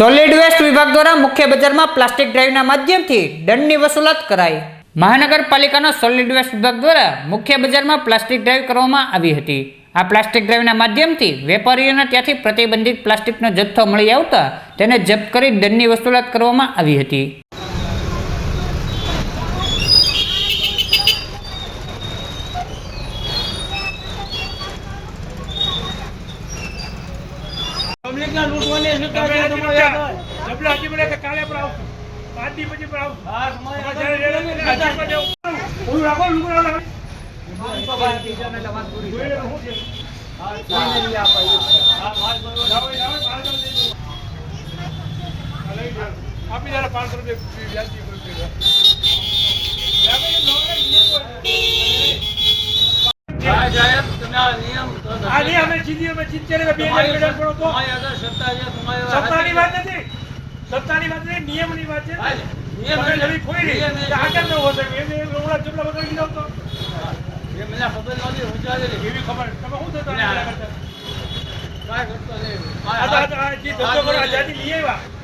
Solid waste વિભાગ દ્વારા મુખ્ય બજારમાં પ્લાસ્ટિક ડ્રાઈવના માધ્યમથી દંડની વસૂલાત કરાઈ. મહાનગરપાલિકાનો સોલિડ વેસ્ટ વિભાગ દ્વારા મુખ્ય બજારમાં પ્લાસ્ટિક ડ્રાઈવ કરવામાં આવી હતી. આ પ્લાસ્ટિક ડ્રાઈવના માધ્યમથી વેપારીઓને ત્યાંથી પ્રતિબંધિત પ્લાસ્ટિકનો જથ્થો મળી આવતા તેને જપ્ત કરી દંડની વસૂલાત કરવામાં આવી હતી પબ્લિકના લૂંટવાની સરકાર તમે છે, હજી તમારે યાદ રૂપિયા હોય. જબલા હજી મને કે કાલે પણ આવશું. પાંચ દી પછી પણ આવશું. હા, તમારે તમારે યાદ જ્યારે હોય. રેડે હજી પણ એવું. ઓલું રાખો, લુગડો રાખો. તો ભાઈ બીજાને એટલે વાત પૂરી જોઈ કરો. લો શું છે. હા, કોઈને નહીં આપાય. હા, માલ બરોબર. જાઓ, જાઓ, પાંચસો લઈ લો. આ લઈ રાખો આપી જરા પાંચસો રૂપિયા વ્યાજબી કોઈ. હા, સાહેબ, તમે આ નિયમ તો આ નહીં, અમે જીતી, અમે ને બે હજાર પડો તો. આગળ સત્તાની વાત નથી સત્તાની વાત નથી નિયમની વાત છે નિયમ તમે એટલે- નવી ખોઈ રહી એટલે- આ ન હોઈ એમ એમ રોડા જેટલા બધા કીધો તો એ મને ખબર નથી હું ચાલે. એવી ખબર તમે શું થતા. આના? કાંઈ નહીં.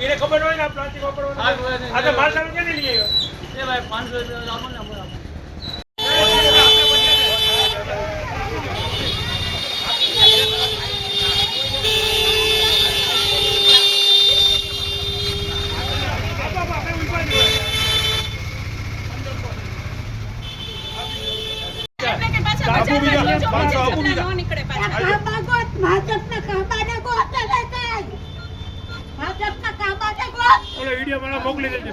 એને ખબર હોય ને પ્લાસ્ટિક વાપરવાનું હોય આ તો માલ સામે ક્યાંથી લઈ આવ્યા એ ભાઈ પાંચસો રૂપિયા આપો ને આપણે આપો. આપો, આપો, આપણે ઊભા જ હોય. એટલે કે પાછા આબુ બજારમાં બીજા, બીજો પાછો આબુ બીજો બીજા. ન નીકળે પાછા. કાબાગોત ભાજપના કાબાને ગોત ઓલો વીડિયો મને મોકલી દેજે.